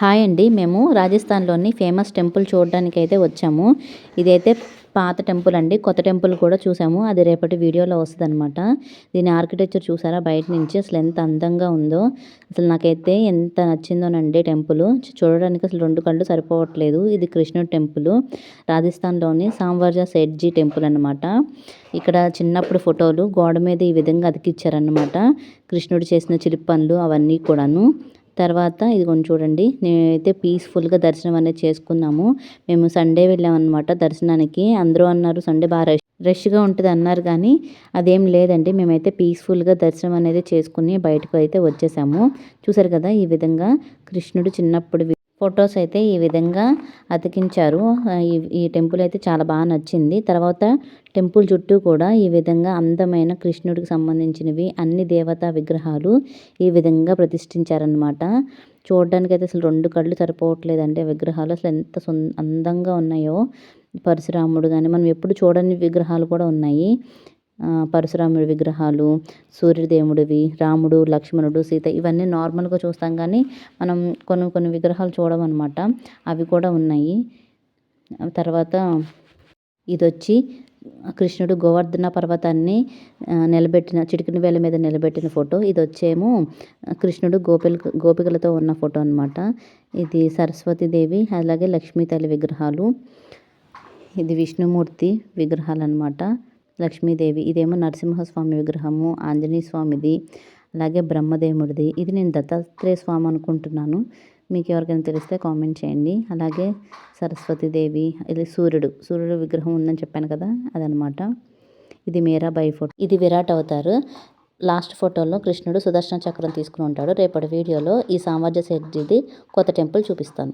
Hi అండి. మేము రాజస్థాన్లోని ఫేమస్ టెంపుల్ చూడడానికి అయితే వచ్చాము. ఇదైతే పాత టెంపుల్ అండి. కొత్త టెంపుల్ కూడా చూసాము. అది రేపటి వీడియోలో వస్తుంది అనమాట దీని ఆర్కిటెక్చర్ చూసారా? బయట నుంచి అసలు ఎంత అందంగా ఉందో. అసలు నాకైతే ఎంత నచ్చిందోనండి టెంపుల్. చూడడానికి అసలు రెండు కళ్ళు సరిపోవట్లేదు. ఇది కృష్ణుడు టెంపుల్. రాజస్థాన్లోని సాంవర్జా సెడ్జీ టెంపుల్ అనమాట ఇక్కడ చిన్నప్పుడు ఫోటోలు గోడ మీద ఈ విధంగా అతికిచ్చారనమాట కృష్ణుడు చేసిన చిలిపి పనులు అవన్నీ కూడాను. తర్వాత ఇదిగోండి చూడండి నేనైతే పీస్ఫుల్గా దర్శనం అనేది చేసుకున్నాము. మేము సండే వెళ్ళామన్నమాట దర్శనానికి. అందరూ అన్నారు సండే బాగా రష్ రష్గా ఉంటుంది అన్నారు కానీ అదేం లేదండి. మేమైతే పీస్ఫుల్గా దర్శనం అనేది చేసుకుని బయటకు అయితే వచ్చేసాము. చూసారు కదా ఈ విధంగా కృష్ణుడు చిన్నప్పుడు ఫొటోస్ అయితే ఈ విధంగా అతికించారు. ఈ ఈ టెంపుల్ అయితే చాలా బాగా నచ్చింది. తర్వాత టెంపుల్ చుట్టూ కూడా ఈ విధంగా అందమైన కృష్ణుడికి సంబంధించినవి అన్ని దేవతా విగ్రహాలు ఈ విధంగా ప్రతిష్ఠించారనమాట చూడడానికి అయితే అసలు రెండు కళ్ళు సరిపోవట్లేదండి విగ్రహాలు. అసలు ఎంత అందంగా ఉన్నాయో పరశురాముడు కానీ మనం ఎప్పుడు చూడని విగ్రహాలు కూడా ఉన్నాయి. పరశురాముడి విగ్రహాలు సూర్యదేవుడివి రాముడు లక్ష్మణుడు సీత ఇవన్నీ నార్మల్గా చూస్తాం కానీ మనం కొన్ని కొన్ని విగ్రహాలు చూడమన్నమాట. అవి కూడా ఉన్నాయి. తర్వాత ఇది వచ్చి కృష్ణుడు గోవర్ధన పర్వతాన్ని నిలబెట్టిన చిటికిన వేల మీద నిలబెట్టిన ఫోటో. ఇది వచ్చేమో కృష్ణుడు గోపిల గోపికలతో ఉన్న ఫోటో అనమాట ఇది సరస్వతీదేవి అలాగే లక్ష్మీ తల్లి విగ్రహాలు. ఇది విష్ణుమూర్తి విగ్రహాలు అనమాట లక్ష్మీదేవి ఇదేమో నరసింహస్వామి విగ్రహము ఆంజనేయ స్వామిది అలాగే బ్రహ్మదేవుడిది. ఇది నేను దత్తాత్రేయ స్వామి అనుకుంటున్నాను. మీకు ఎవరికైనా తెలిస్తే కామెంట్ చేయండి. అలాగే సరస్వతీదేవి ఇది సూర్యుడు. సూర్యుడు విగ్రహం ఉందని చెప్పాను కదా అదనమాట. ఇది మీరాబాయి ఫోటో. ఇది విరాట్ అవుతారు. లాస్ట్ ఫోటోలో కృష్ణుడు సుదర్శన చక్రం తీసుకుని ఉంటాడు. రేపటి వీడియోలో ఈ సామ్రాజ్య సెట్జీది కొత్త టెంపుల్ చూపిస్తాను.